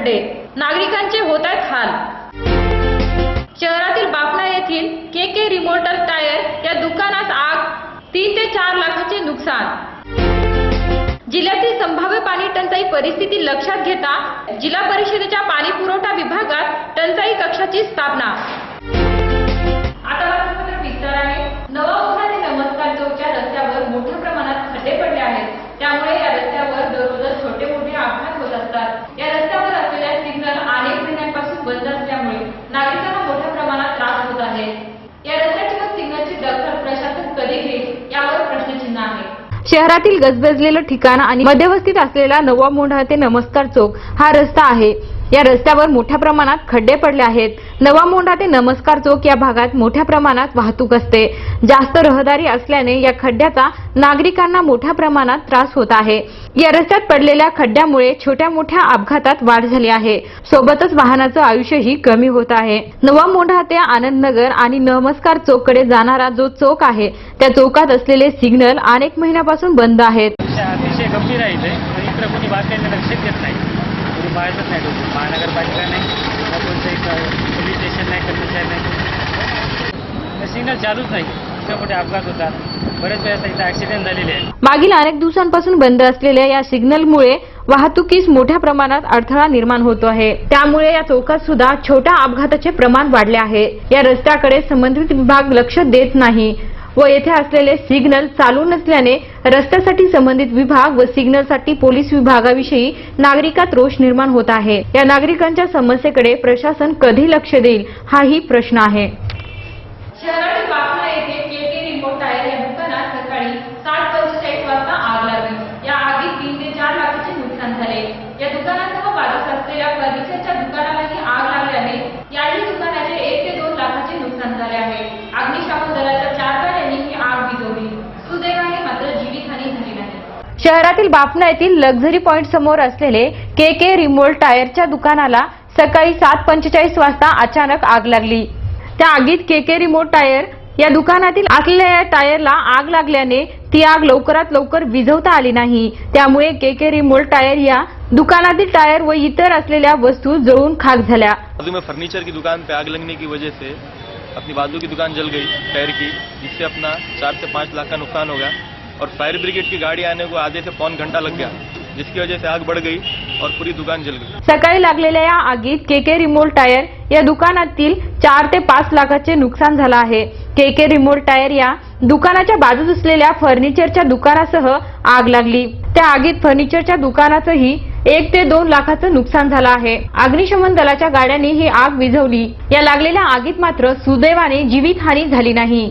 खड्डे नागरिकांचे होत आहेत हाल. शहरातील बापना येथील के के रिमोटर टायर या दुकानात आग तीन ते चार लाखाचे नुकसान. जिल्ह्यातील संभाव्य पाणी टंचाई परिस्थिती लक्षात घेता जिल्हा परिषदेच्या पाणी पुरवठा विभागात टंचाई कक्षाची स्थापना. आता विस्ताराने. नवा मोठा ते नमस्कार चौकच्या रस्त्यावर मोठ्या प्रमाणात खड्डे पडले आहेत त्यामुळे या रस्त्यावर दररोज छोटे मोठे अपघात होत असतात या रस्त्यावर असलेल्या सिग्नल अनेक महिन्यांपासून बंद असल्यामुळे नागरिकांना मोठ्या प्रमाणात त्रास होत आहे या रस्त्याची व सिग्नलची दखल प्रशासन कधी घेईल यावर प्रश्नचिन्ह आहे शहरातील गजबजलेलं ठिकाण आणि मध्यवस्थित असलेला नवा मोंढा ते नमस्कार चौक हा रस्ता आहे. या रस्त्यावर मोठ्या प्रमाणात खड्डे पडले आहेत. नवा मोंढा ते नमस्कार चौक या भागात मोठ्या प्रमाणात वाहतूक असते. जास्त रहदारी असल्याने या खड्ड्याचा नागरिकांना मोठ्या प्रमाणात त्रास होत आहे. या रस्त्यात पडलेल्या खड्ड्यामुळे छोट्या मोठ्या अपघातात वाढ झाली आहे. सोबतच वाहनाचं आयुष्यही कमी होत आहे. नवा मोंढा ते आनंदनगर आणि नमस्कार चौककडे जाणारा जो चौक आहे त्या चौकात असलेले सिग्नल अनेक महिन्यापासून बंद आहेत. अतिशय गंभीर आहे इथे. कोणी बातम्यांना लक्ष देत नाही. कोणी नाही डोकं. महानगरपालिका नाही कोणतं एक पोलीस स्टेशन नाही कर्मचारी नाही. सिग्नल चालूच नाही. मोठे अपघात होतात बरेच वेळेस इथं ॲक्सिडेंट झालेले आहेत मागील अनेक दिवसांपासून बंद असलेल्या या सिग्नलमुळे वाहतुकीस मोठ्या प्रमाणात अडथळा निर्माण होतो आहे. त्यामुळे या चौकात सुद्धा छोट्या अपघाताचे प्रमाण वाढले आहे. या रस्त्याकडे संबंधित विभाग लक्ष देत नाही. व येथे असलेले सिग्नल चालू नसल्याने रस्त्यासाठी संबंधित विभाग व सिग्नलसाठी पोलीस विभागाविषयी नागरिकात रोष निर्माण होत आहे. या नागरिकांच्या समस्येकडे प्रशासन कधी लक्ष देईल हाही प्रश्न आहे. या आगीत तीन ते चार लाखाचे नुकसान झाले. या दुकानासह बाजूस असलेल्या फर्निचरच्या दुकानालाही आग लागल्याने याही दुकानाचे एक ते दोन लाखाचे नुकसान झाले आहे अग्निशामक दलाच्या चार गाड्यांनी ही आग विझवली सुदैवाने मात्र जीवितहानी झाली नाही शहरातील बाफना येथील लक्झरी पॉइंट समोर असलेले के के रिमोट टायरच्या दुकानाला सकाळी सात पंचेचाळीस वाजता अचानक आग लागली. त्या आगीत के के रिमोट टायर या दुकानातील असलेल्या या टायरला आग लागल्याने ती आग लवकरात लवकर विझवता आली नाही. त्यामुळे के के रिमोट टायर या दुकानातील टायर व इतर असलेल्या वस्तू जळून खाक झाल्या. बाजू में फर्नीचर की दुकान पे आग लगने की वजह से अपनी बाजू की दुकान जल गई टायर की जिससे अपना चार से पाँच लाख का नुकसान हो गया। और फायर ब्रिगेड की गाड़ी आने को आधे से पौन घंटा लग गया जिसकी वजह से आग बढ़ गई और पूरी दुकान जल गई। सकाळी लागलेल्या या आगीत के के रिमोट टायर या दुकानातील चार ते पाच लाखाचे नुकसान झालं आहे. के के रिमोट टायर या दुकानाच्या बाजूस असलेल्या फर्निचरच्या दुकानासह आग लागली. त्या आगीत फर्निचरच्या दुकानाचंही एक ते दोन लाखाचं नुकसान झालं आहे. अग्निशमन दलाच्या गाड्यांनी ही आग विझवली. या लागलेल्या आगीत मात्र सुदैवाने जीवितहानी झाली नाही.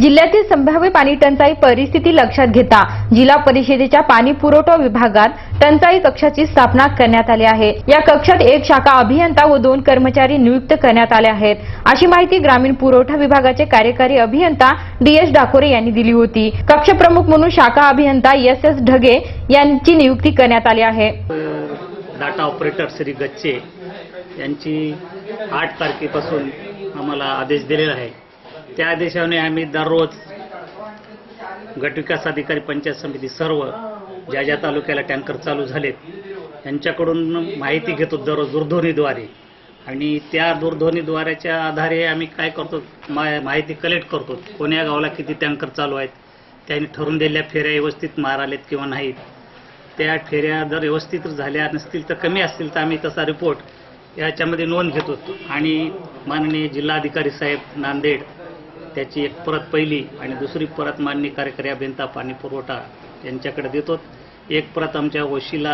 जिल्ह्यातील संभाव्य पाणी टंचाई परिस्थिती लक्षात घेता जिल्हा परिषदेच्या पाणी पुरवठा विभागात टंचाई कक्षाची स्थापना करण्यात आली आहे. या कक्षात एक शाखा अभियंता व दोन कर्मचारी नियुक्त करण्यात आले आहेत. अशी माहिती ग्रामीण पुरवठा विभागाचे कार्यकारी अभियंता डी एस डाकोरे यांनी दिली होती. कक्ष प्रमुख म्हणून शाखा अभियंता एस एस ढगे यांची नियुक्ती करण्यात आली आहे. डाटा ऑपरेटर श्री गच्चे यांची आठ तारखेपासून आम्हाला आदेश दिलेला आहे. त्या आदेशाने आम्ही दररोज गटविकास अधिकारी पंचायत समिती सर्व ज्या ज्या तालुक्याला टँकर चालू झालेत त्यांच्याकडून माहिती घेतो दररोज दूरध्वनीद्वारे. आणि त्या दूरध्वनीद्वाऱ्याच्या आधारे आम्ही काय करतो मा माहिती कलेक्ट करतो. कोण्या गावाला किती टँकर चालू आहेत त्यांनी ठरवून दिलेल्या फेऱ्या व्यवस्थित मारालेत किंवा नाहीत. त्या फेऱ्या जर व्यवस्थित झाल्या नसतील तर कमी असतील तर आम्ही तसा रिपोर्ट याच्यामध्ये नोंद घेतो. आणि माननीय जिल्हाधिकारी साहेब नांदेड त्याची एक परत पहिली आणि दुसरी परत मान्य कार्यकारी अभियंता पाणी पुरवठा यांच्याकडे देतो. एक परत आमच्या वशीला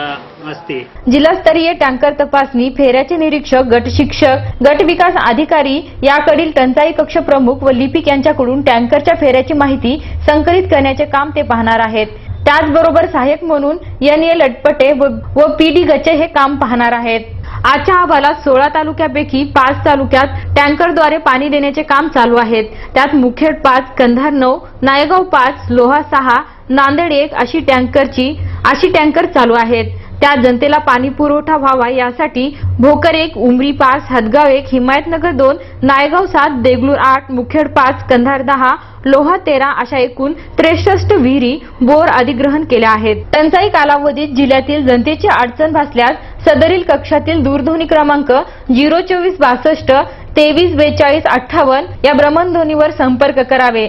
असते. जिल्हास्तरीय टँकर तपासणी फेऱ्याचे निरीक्षक गट शिक्षक गट विकास अधिकारी याकडील टंचाई कक्ष प्रमुख व लिपिक यांच्याकडून टँकरच्या फेऱ्याची माहिती संकलित करण्याचे काम ते पाहणार आहेत. त्याचबरोबर सहाय्यक म्हणून एन ए लटपटे व व पी डी गचे हे काम पाहणार आहेत. आजच्या अहवालात सोळा तालुक्यापैकी पाच तालुक्यात टँकरद्वारे पाणी देण्याचे काम चालू आहेत. त्यात मुखेड पाच कंधार नऊ नायगाव पाच लोहा सहा नांदेड एक अशी टँकरची अशी टँकर चालू आहेत. त्या जनतेला पाणी पुरवठा व्हावा यासाठी भोकर एक उमरी पाच हदगाव एक हिमायतनगर दोन नायगाव सात देगलूर आठ मुखेड पाच कंधार दहा लोहा तेरा अशा एकूण त्रेसष्ट विहिरी बोर अधिग्रहण केल्या आहेत. टंचाई कालावधीत जिल्ह्यातील जनतेची अडचण भासल्यास सदरील कक्षातील दूरध्वनी क्रमांक झिरो चोवीस बासष्ट तेवीस बेचाळीस अठ्ठावन्न या भ्रमणध्वनीवर संपर्क करावे.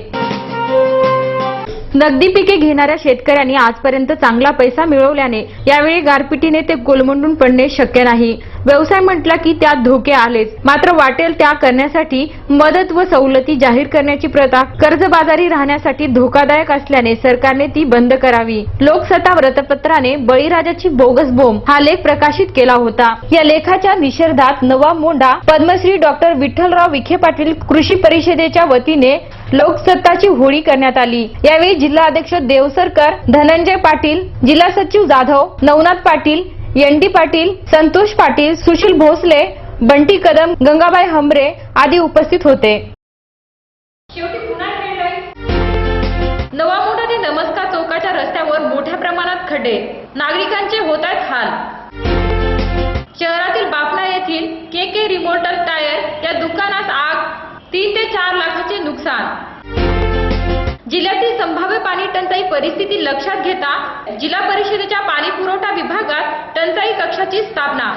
नगदी पिके घेणाऱ्या शेतकऱ्यांनी आजपर्यंत चांगला पैसा मिळवल्याने यावेळी गारपिटीने ते कोलमंडून पडणे शक्य नाही. व्यवसाय म्हटला की त्यात धोके आलेच. मात्र वाटेल त्या करण्यासाठी मदत व सवलती जाहीर करण्याची प्रथा कर्जबाजारी राहण्यासाठी धोकादायक असल्याने सरकारने ती बंद करावी. लोकसत्ता वृत्तपत्राने बळीराजाची बोगस बोंब हा लेख प्रकाशित केला होता. या लेखाच्या निषेधात नवा मोंढा पद्मश्री डॉक्टर विठ्ठलराव विखे पाटील कृषी परिषदेच्या वतीने लोकसत्ताची होळी करण्यात आली. यावेळी जिल्हा अध्यक्ष देवसरकर धनंजय पाटील जिल्हा सचिव जाधव नवनाथ पाटील एन डी पाटील संतोष पाटील सुशील भोसले बंटी कदम गंगाबाई हमरे आदी उपस्थित होते. नवा ते नमस्कार चौकाच्या रस्त्यावर मोठ्या प्रमाणात खड्डे. नागरिकांचे होत आहेत हाल. शहरातील बापला येथील के के रिमोटर टायर या दुकानात आग. तीन ते चार लाखाचे नुकसान. जिल्ह्यातील संभाव्य पाणी टंचाई परिस्थिती लक्षात घेता जिल्हा परिषदेच्या पाणी पुरवठा विभागात टंचाई कक्षाची स्थापना.